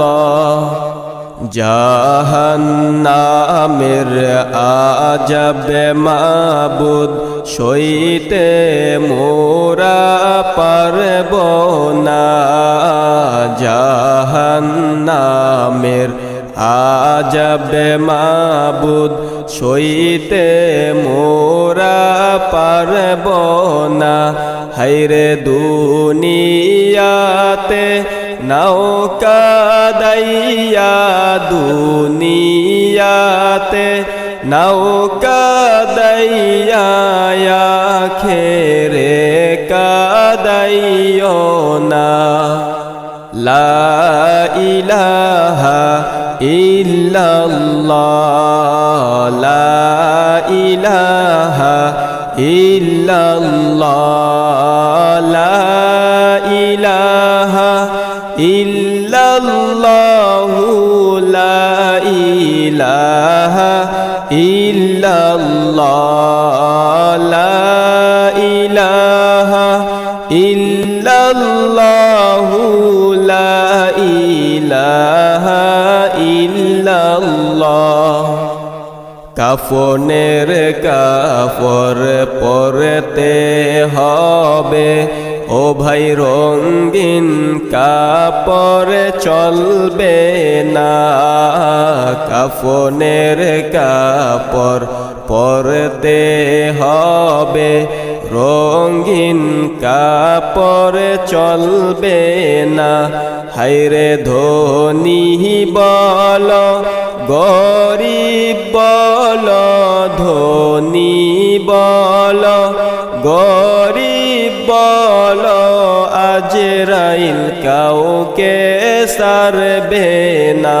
ইল্লাল্লাহ জাহান্নামের আজব মাবুদ, সইতে মোরা পারব না। জাহান্নামের আজব মাবুদ, সইতে মোরা পারব না। হাইরে দুনিয়াতে নৌকা দাইয়া দুনিয়াতে নৌকা দাইয়া খেরে কাদাইও না। লা ইলাহা ইল্লাল্লাহ। লা ইল্লাল্লাহ। লা ইলাহা ইল্লাল্লাহ, লা ইলাহা ইল্লাল্লাহ, লা ইলাহা ইল্লাল্লাহ। কাফনের কাফর পরতে হবে, ও ভাই রঙ্গিন কাপড় চলবে না। কাফনের কাপড় পরতে হবে। রঙিন কাপড় চলবে না। হাইরে ধনী বল, গরিব বল, ধনী বল, গরিব বল। আজরাইল কাউকে সারবে না।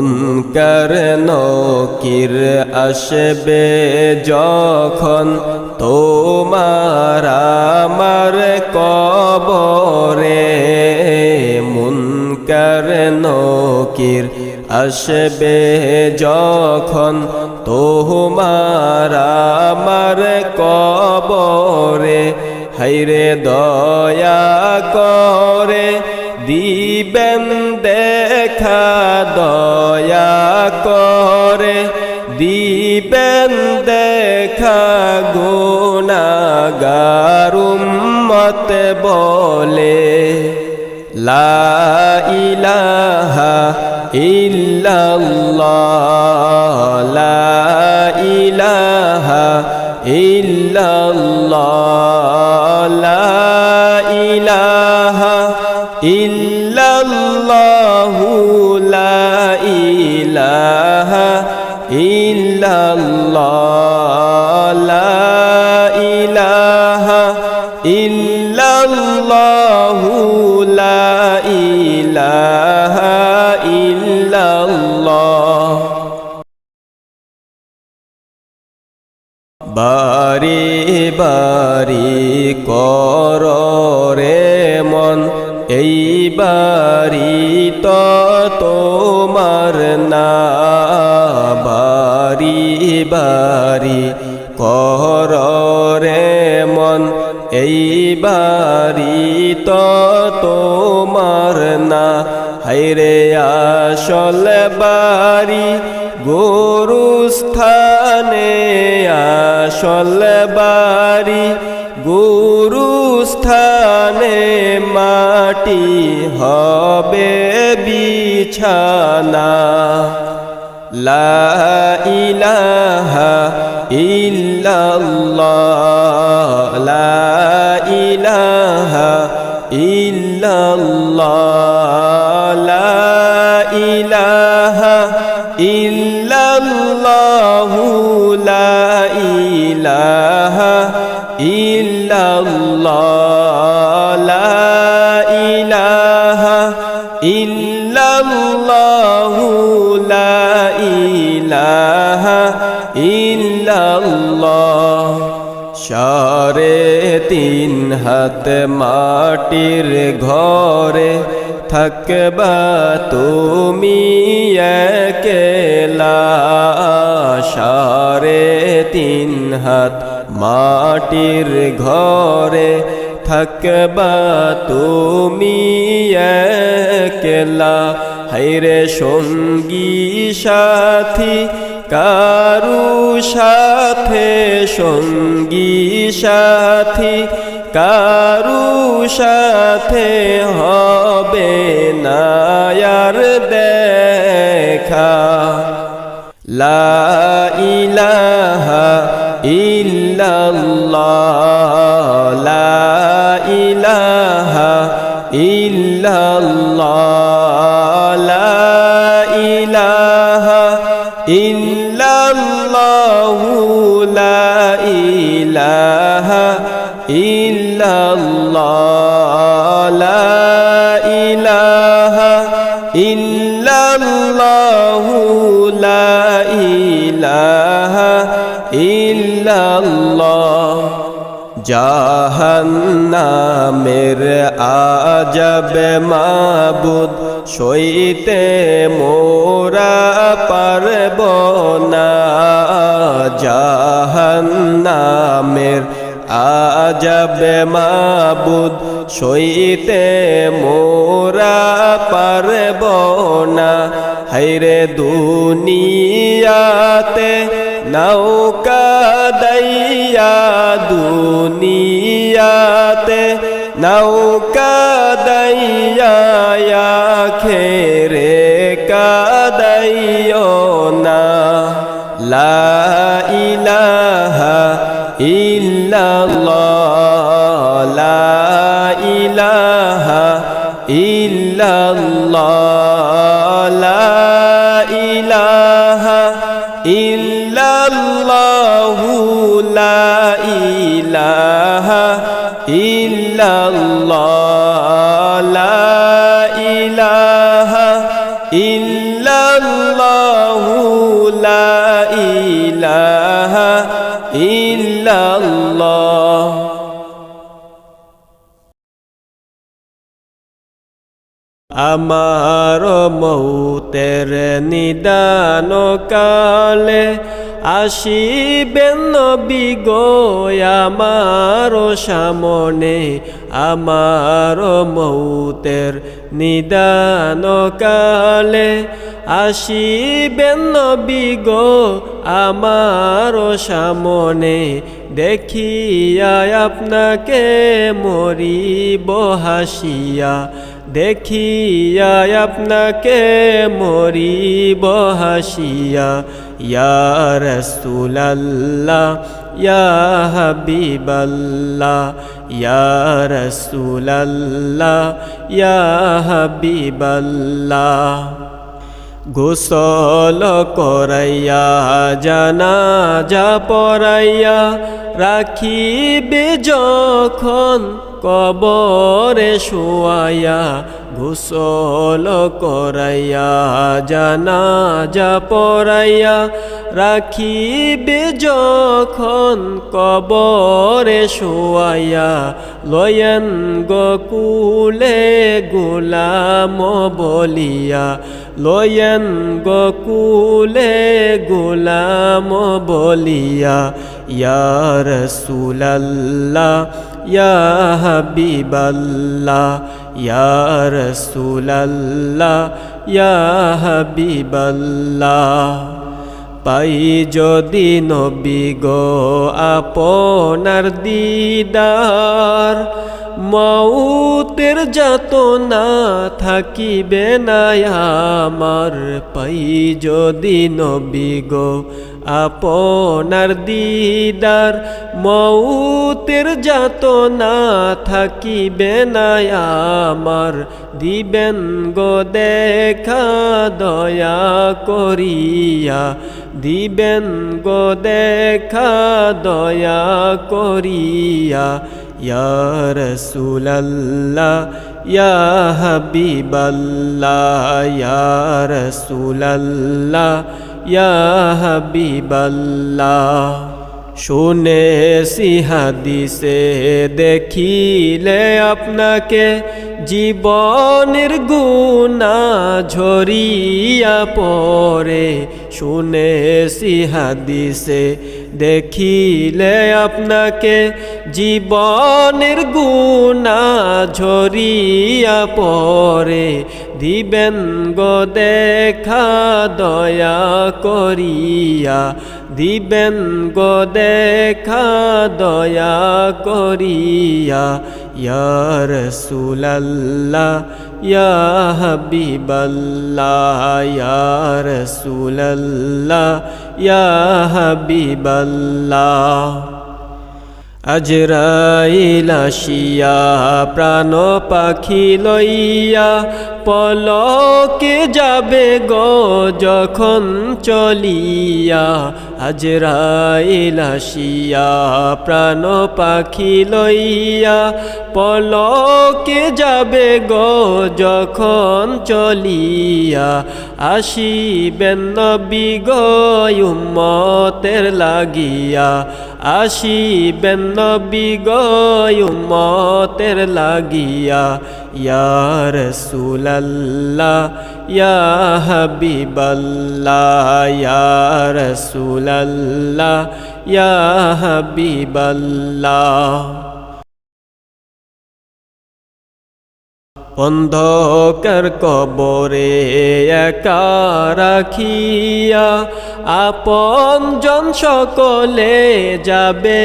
মুনকার নকির আসবে যখন তোমার আমার কবরে মুনকার নকির আসবে যখন তোমার আমার কবরে হাইরে দয়া করে দিবেন দেখা দয়া করে, দিবেন দেখা গুণাগারুম মত বলে, লা ইলাহা ইল্লাল্লাহ, লা ইলাহা ইল্লাল্লাহ, লা তো তোমার না। হাইরে আসল বাড়ি গরু গুরুস্থানে আসল বাড়ি, গুরুস্থানে মাটি হবে বিছানা। লা ইলাহা ইল্লাল্লাহ, লা ইলাহা ইল্লাল্লাহ লা ইলাহা ইল্লাল্লাহ লা ইলাহা ইল্লাল্লাহ লা ইলাহা ইল্লাল্লাহ লা তিন হাত মাটির ঘরে থাকবা তুমি একেলা। সারে তিন হাত মাটির ঘরে থাকবা তুমি একলা। হাইরে সঙ্গী সাথী কারু সাথে সঙ্গী সাথী সাথে হবে নায়ার দেখা। লা ইলাহা ইল্লাল্লাহ লা ইলাহা ইল্লাল্লাহ। জাহান্নামের আজব মাবুদ সইতে মোরা পারব না জাহান্নামের আজব মাবুদ সইতে মোরা পারব না হাইরে দুনিয়াতে নৌকা দইয়া দুনিয়াতে নৌকা দইয়া খেরে ইল্লাল্লাহ লা ইলাহা ইল্লাল্লাহ। আমার মৌতের নিদান কালে আসিবেন নবী গো আমার সামনে আমার মৌতের নিদান কালে আসিবেন নবী আমার সামনে, দেখিয়া আপনাকে মরিব হাসিয়া, দেখিয়া আপনাকে মরিব হাসিয়া রসুলাল্লাহ ইয়া হাবিবাল্লাহ ইয়া হাবিবাল্লাহ গোসল করাইয়া জানা যা পড়াইয়া রাখিবে যখন কবরে শুয়াইয়া গোসল করাইয়া জানা যা পড়াইয়া রাখিবে যখন কবরে শুয়াইয়া, লয়েন গকুলে গোলাম বলিয়া, লয়েন গকুলে গোলাম বলিয়া, ইয়া রসুলাল্লাহ, ইয়া হাবিবাল্লাহ ইয়া রসুলাল্লাহ, ইয়া হাবিবাল্লাহ। পাই যদি নবী গো আপনার দিদার মৌতের যত না থাকিবে না আমার। পাই যদি নবী গো আপনার দিদার মৌতের যত না থাকিবে না আমার। দিবেন গো দেখা দয়া করিয়া, দিবেন গো দেখা দয়া করিয়া, ইয়া রসুলাল্লাহ, ইয়া হাবিবাল্লাহ, ইয়া রসুলাল্লাহ ইয়া হাবিবাল্লাহ শুনে সিহাদিসে দেখিলে আপনাকে জীবনের গুণা ঝরিয়া পরে শুনে সিহাদিসে দেখিলে আপনাকে জীবনের গুণা ঝরিয়া পরে দিবেন গো দেখা দয়া করিয়া, দিবেন গো দেখা দয়া করিয়া ইয়া রসুলাল্লাহ, ইয়া হাবিবাল্লাহ, ইয়া রসুলাল্লাহ, ইয়া হাবিবাল্লাহ। আজরাইল আসিয়া প্রাণ পাখি লইয়া পলকে যাবে গো যখন চলিয়া আজরাইল আসিয়া প্রাণ পাখি লইয়া পলকে যাবে গো যখন চলিয়া। আসিবেন নবী গো উম্মতের লাগিয়া। আসিবেন নবী গো উম্মতের ইয়া রাসূলাল্লাহ ইয়া হাবিবাল্লাহ ইয়া হাবিবাল্লাহ অন্ধকার কবরে একা রাখিয়া আপন জন সকলে যাবে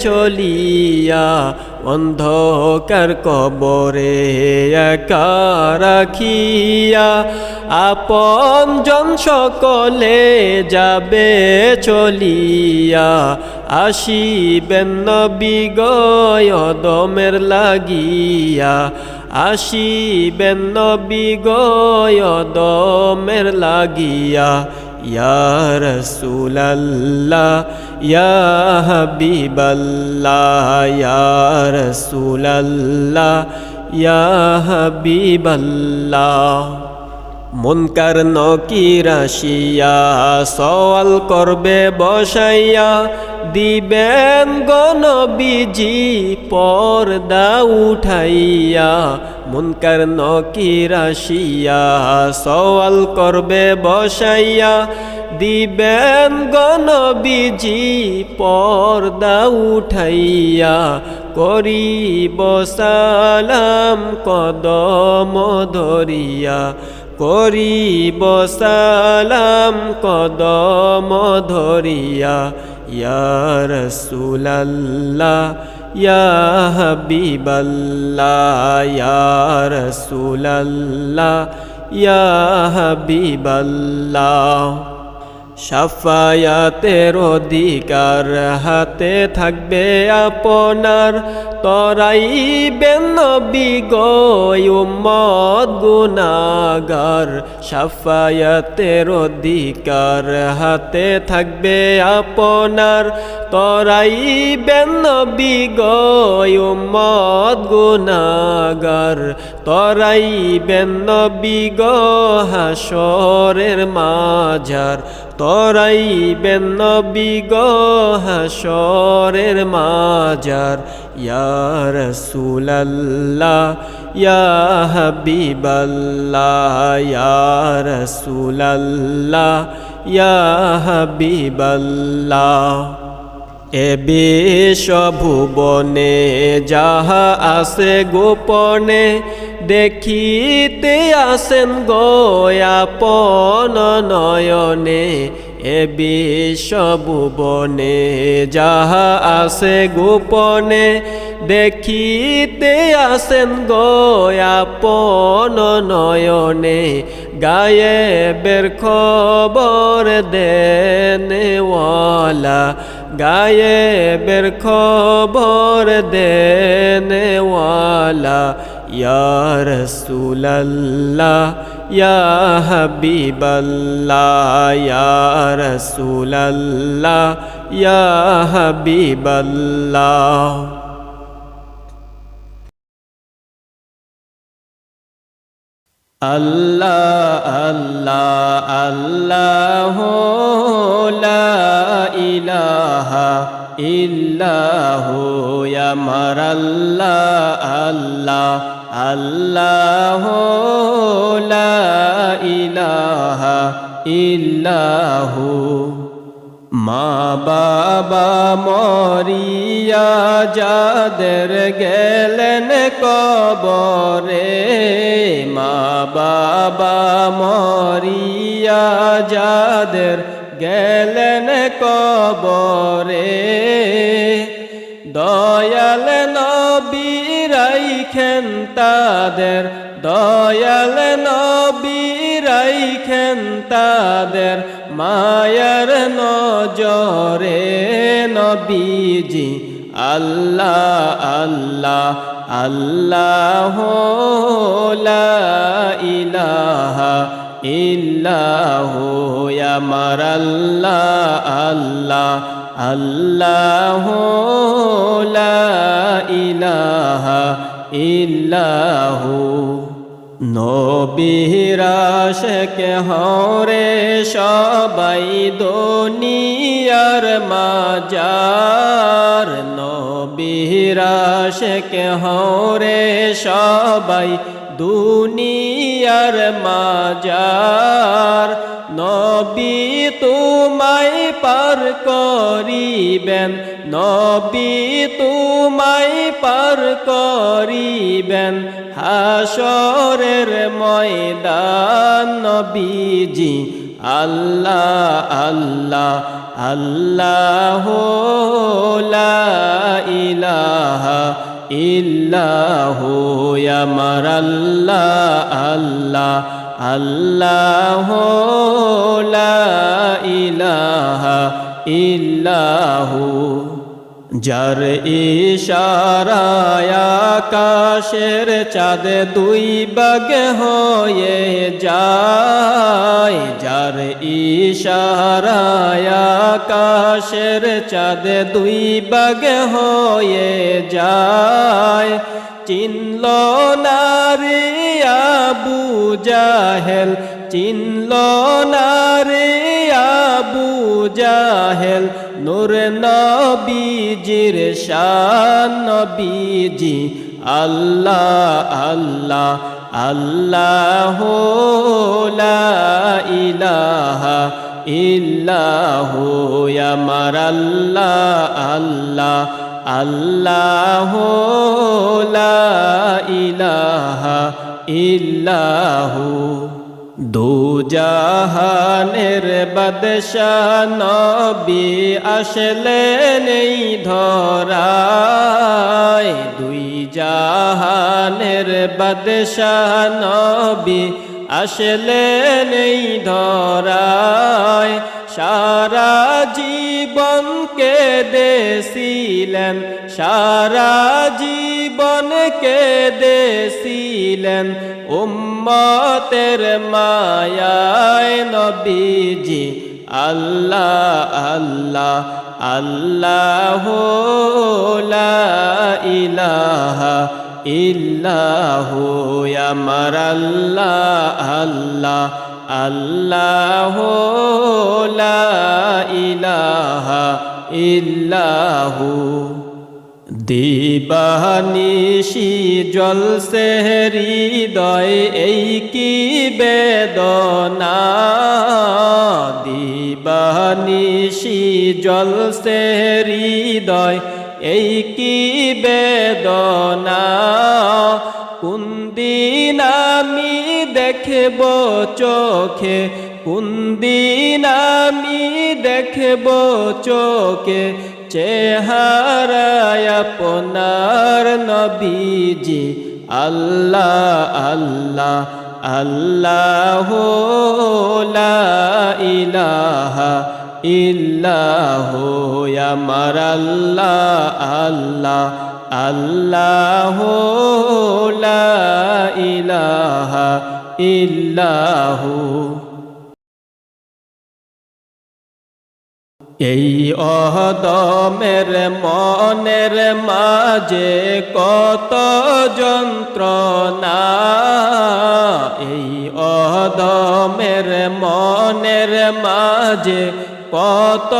চলিয়া অন্ধকার কবরে একা রাখিয়া। আপন জন সকলে যাবে চলিয়া, আসিবেন নবী গয়দমের লাগিয়া। আসিবেন নবী গয়দমের লাগিয়া। ইয়া রসুলাল্লাহ ইয়া হাবিবাল্লাহ মনকার নকিরাশিয়া সওয়াল করবে বসাইয়া দিবেন গনবিজি পর্দা উঠাইয়া মুনকার নকিরাশিয়া সওয়াল করবে বসাইয়া, দিবেন গনবিজি পর্দা উঠাইয়া, করিব সালাম কদম ধরিয়া, করিব সালাম কদম ধরিয়া ইয়া রসুল্লা হবিবল্লা সফায়াতে সাফায়াতের অধিকার হাতে থাকবে আপনার তরাইবেন নবী গয়ুমত গুনাগার সাফায়াতের অধিকার হাতে থাকবে আপনার। তরাইবেন নবী গয়ুমত গুনাগার তরাইবেন নবী গ হাসরের মাঝার। তরাইবেন নবী গো হাসরের মাজার ইয়া রাসূলাল্লাহ, ইয়া হাবিবাল্লাহ, ইয়া রাসূলাল্লাহ, ইয়া এ বিশ ভুবনে যাহা আছে গোপনে, দেখিতে আসেন গয়াপন নয়নে। এ বিশ্বভুবনে যাহা আছে গোপনে, দেখিতে আসেন গয়াপন নয়নে। গায়ে বের খবর দেনেওয়ালা, গায়ে বের খবর দেনেওয়ালা। ইয়া ইয়া হাবিবাল্লাহ আল্লাহ আল্লাহ আল্লাহ ইলাহা ইল্লাহ আমার আল্লাহ আল্লাহ আল্লাহ ইলাহা ইল্লাহ। মা বাবা মরিয়া যাদের গেলেন কবরে, মা বাবা মরিয়া যাদের গেলেন কবরে তাদের, দয়াল নবীরাইখেন তাদের, মায়ার নজরে নবীজি, আল্লাহ আল্লাহ আল্লাহ ইলাহা ইল্লাহ, আমার আল্লাহ আল্লাহ আল্লাহ ইলাহা ইল্লাহ নবীরাশকে হরে সবাই দুনিয়ার মাজার। নবীরাশকে হরে সবাই দুনিয়ার মাজার। নবী তোমায় পার করিবেন, নবী পার করিবেন হাসরের ময়দান নবীজি। আল্লাহ আল্লাহ আল্লাহ ইলাহা ইল্লাহ আমার আল্লাহ আল্লাহ আল্লাহ ইলাহা ইল্লাহ। যার ইশারায় আকাশের চাঁদ দুই বাগে হয়ে যায়। যার ইশারায় আকাশের চাঁদ দুই বাগে হয়ে যায়। চিনল নারে আবু জাহেল, চিনল নারে আবু জাহেল নূর নবীজির শান নবীজি, আল্লাহ আল্লাহ আল্লাহ লা ইলাহা ইল্লাহ, আমার আল্লাহ আল্লাহ আল্লাহ লা ইলাহা ইল্লাহ। দু জাহানের বাদশাহ নবী আসলেন এই ধরায়। দুই জাহানের বাদশাহ নবী আসলেন এই ধরায়। সারা জীবন কে সারা জীবন কে দেছিলেন উম্মতের মায়ায় নবীজি আল্লাহ আল্লাহ আল্লাহ ইলাহা ইল্লাহ আমার আল্লাহ আল্লাহ আল্লাহ ইলাহা ইল্লাহ। দিবানিশি জলসে হৃদয় এই কি বেদনা? দিবানিশি জলসে হৃদয় এই কি বেদনা? কোন দিন আমি দেখব চোখে? কোন দিন আমি দেখব চোখে? চেহারায় আপনার নবীজি আল্লাহ আল্লাহ আল্লাহ ইলাহা ইল্লাহ আমার আল্লাহ আল্লাহ আল্লাহ ইলাহা ইল্লাহু। এই অহদমের মনের মাঝে কত যন্ত্রণা। এই অহদমের মনের মাঝে কত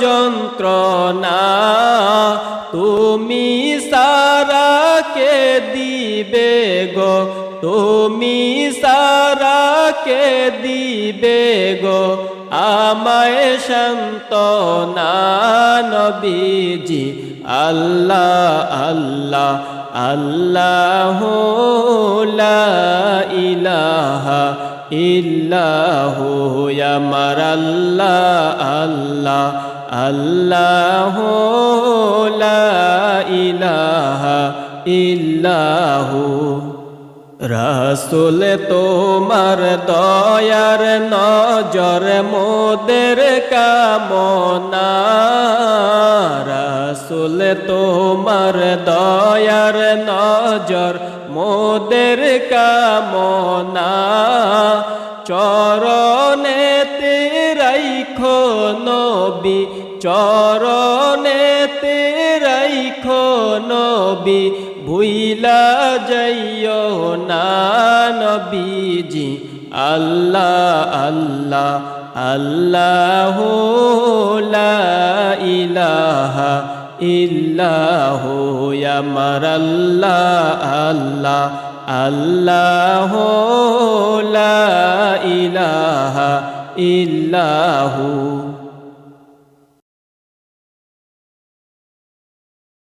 যন্ত্রণা। তুমি সারাকে দিবে গো, তুমি দিবে গো আমায় সন্তনা নবীজি। আল্লাহ আল্লাহ আল্লাহ ইলাহা ইল্লাহ। আমার আল্লাহ আল্লাহ আল্লাহ ইলাহা ইল্লাহু। রাসুল তোমার দয়ার নজর মোদের কামনা। রাসুল তোমার দয়ার নজর মোদের কামনা। চরণে রাইখো নবী চরণে রাইখো নবী ভুইলা যাইও না নবীজি আল্লাহ আল্লাহ আল্লাহ ইলাহা ইল্লাহ আমার আল্লাহ আল্লাহ আল্লাহ ইলাহা ইল্লাহু।